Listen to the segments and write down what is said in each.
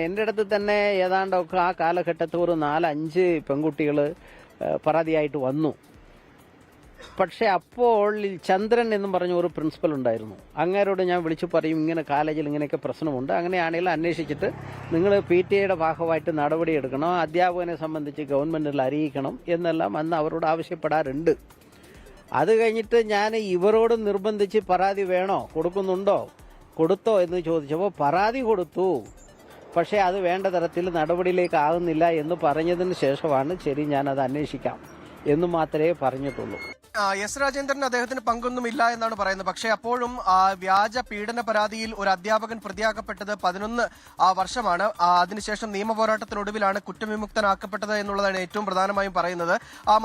എന്റെ അടുത്ത് തന്നെ ഏതാണ്ടൊക്കെ ആ കാലഘട്ടത്തിൽ ഒരു നാലഞ്ച് പെൺകുട്ടികൾ പരാതിയായിട്ട് വന്നു. പക്ഷെ അപ്പോൾ ചന്ദ്രൻ എന്നും പറഞ്ഞ ഒരു പ്രിൻസിപ്പൽ ഉണ്ടായിരുന്നു. അങ്ങേരോട് ഞാൻ വിളിച്ചു പറയും ഇങ്ങനെ കോളേജിൽ ഇങ്ങനെയൊക്കെ പ്രശ്നമുണ്ട്. അങ്ങനെയാണെങ്കിൽ അന്വേഷിച്ചിട്ട് നിങ്ങൾ പി ടി എയുടെ ഭാഗമായിട്ട് നടപടിയെടുക്കണം അധ്യാപകനെ സംബന്ധിച്ച് ഗവൺമെന്റിൽ അറിയിക്കണം എന്നെല്ലാം അന്ന് അവരോട് ആവശ്യപ്പെടാറുണ്ട്. അത് കഴിഞ്ഞിട്ട് ഞാൻ ഇവരോട് നിർബന്ധിച്ച് പരാതി വേണോ? കൊടുക്കുന്നുണ്ടോ? കൊടുത്തോ എന്ന് ചോദിച്ചപ്പോൾ പരാതി കൊടുത്തു. പക്ഷേ അത് വേണ്ട തരത്തിൽ നടപടിയിലേക്ക് ആകുന്നില്ല എന്ന് പറഞ്ഞതിന് ശേഷമാണ് ശരി ഞാൻ അത് അന്വേഷിക്കാം എന്ന് മാത്രമേ പറഞ്ഞിട്ടുള്ളൂ. എസ് രാജേന്ദ്രൻ അദ്ദേഹത്തിന് പങ്കൊന്നുമില്ല എന്നാണ് പറയുന്നത്. പക്ഷേ അപ്പോഴും വ്യാജ പീഡന പരാതിയിൽ ഒരു അധ്യാപകൻ പ്രതിയാക്കപ്പെട്ടത് പതിനൊന്ന് വർഷമാണ്. അതിനുശേഷം നിയമ പോരാട്ടത്തിനൊടുവിലാണ് കുറ്റവിമുക്തനാക്കപ്പെട്ടത് എന്നുള്ളതാണ് ഏറ്റവും പ്രധാനമായും പറയുന്നത്.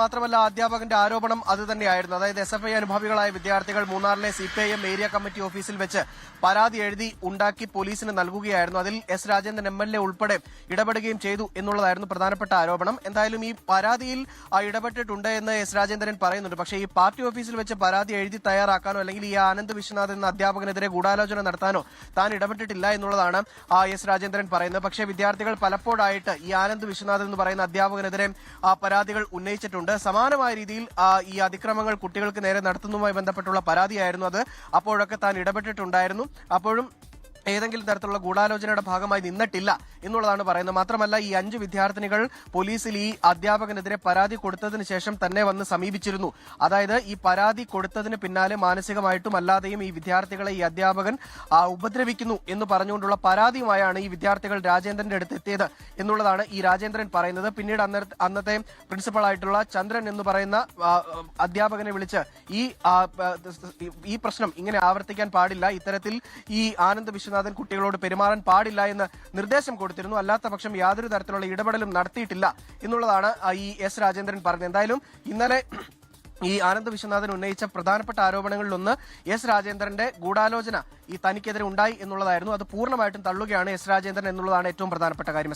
മാത്രമല്ല അധ്യാപകന്റെ ആരോപണം അത് തന്നെയായിരുന്നു. അതായത് എസ് എഫ് ഐ അനുഭാവികളായ വിദ്യാർത്ഥികൾ മൂന്നാറിലെ C P I M area committee ഓഫീസിൽ വെച്ച് പരാതി എഴുതി ഉണ്ടാക്കി പോലീസിന് നൽകുകയായിരുന്നു. അതിൽ S Rajendran M L A ഉൾപ്പെടെ ഇടപെടുകയും ചെയ്തു എന്നുള്ളതായിരുന്നു പ്രധാനപ്പെട്ട ആരോപണം. എന്തായാലും ഈ പരാതിയിൽ ഇടപെട്ടിട്ടുണ്ട് എന്ന് എസ് രാജേന്ദ്രൻ പറയുന്നുണ്ട്. പക്ഷേ ഈ പാർട്ടി ഓഫീസിൽ വെച്ച് പരാതി എഴുതി തയ്യാറാക്കാനോ അല്ലെങ്കിൽ ഈ ആനന്ദ് വിശ്വനാഥ് എന്ന അധ്യാപകനെതിരെ ഗൂഢാലോചന നടത്താനോ താൻ ഇടപെട്ടിട്ടില്ല എന്നുള്ളതാണ് എസ് രാജേന്ദ്രൻ പറയുന്നത്. പക്ഷേ വിദ്യാർത്ഥികൾ പലപ്പോഴായിട്ട് ഈ ആനന്ദ് വിശ്വനാഥ് എന്ന് പറയുന്ന അധ്യാപകനെതിരെ പരാതികൾ ഉന്നയിച്ചിട്ടുണ്ട്. സമാനമായ രീതിയിൽ ഈ അതിക്രമങ്ങൾ കുട്ടികൾക്ക് നേരെ നടത്തുന്നതുമായി ബന്ധപ്പെട്ടുള്ള പരാതിയായിരുന്നു അത്. അപ്പോഴൊക്കെ താൻ ഇടപെട്ടിട്ടുണ്ടായിരുന്നു. അപ്പോഴും ഏതെങ്കിലും തരത്തിലുള്ള ഗൂഢാലോചനയുടെ ഭാഗമായി നിന്നിട്ടില്ല എന്നുള്ളതാണ് പറയുന്നത്. മാത്രമല്ല ഈ അഞ്ച് വിദ്യാർത്ഥിനികൾ പോലീസിൽ ഈ അധ്യാപകനെതിരെ പരാതി കൊടുത്തതിന് ശേഷം തന്നെ വന്ന് സമീപിച്ചിരുന്നു. അതായത് ഈ പരാതി കൊടുത്തതിന് പിന്നാലെ മാനസികമായിട്ടും അല്ലാതെയും ഈ വിദ്യാർത്ഥികളെ ഈ അധ്യാപകൻ ഉപദ്രവിക്കുന്നു എന്ന് പറഞ്ഞുകൊണ്ടുള്ള പരാതിയുമായാണ് ഈ വിദ്യാർത്ഥികൾ രാജേന്ദ്രന്റെ അടുത്ത് എത്തിയത് എന്നുള്ളതാണ് ഈ രാജേന്ദ്രൻ പറയുന്നത്. പിന്നീട് അന്നത്തെ പ്രിൻസിപ്പൾ ആയിട്ടുള്ള ചന്ദ്രൻ എന്ന് പറയുന്ന അധ്യാപകനെ വിളിച്ച് ഈ ഈ പ്രശ്നം ഇങ്ങനെ ആവർത്തിക്കാൻ പാടില്ല. ഇത്തരത്തിൽ ഈ ആനന്ദ് വിശ്വനാഥൻ കുട്ടികളോട് പെരുമാറാൻ പാടില്ല എന്ന് നിർദ്ദേശം കൊടുത്തിരുന്നു. അല്ലാത്ത പക്ഷം യാതൊരു തരത്തിലുള്ള ഇടപെടലും നടത്തിയിട്ടില്ല എന്നുള്ളതാണ് ഈ എസ് രാജേന്ദ്രൻ പറഞ്ഞത്. എന്തായാലും ഇന്നലെ ഈ ആനന്ദ് വിശ്വനാഥൻ ഉന്നയിച്ച പ്രധാനപ്പെട്ട ആരോപണങ്ങളിലൊന്ന് എസ് രാജേന്ദ്രന്റെ ഗൂഢാലോചന ഈ തനിക്കെതിരെ ഉണ്ടായി എന്നുള്ളതായിരുന്നു. അത് പൂർണമായിട്ടും തള്ളുകയാണ് എസ് രാജേന്ദ്രൻ എന്നുള്ളതാണ് ഏറ്റവും പ്രധാനപ്പെട്ട കാര്യം.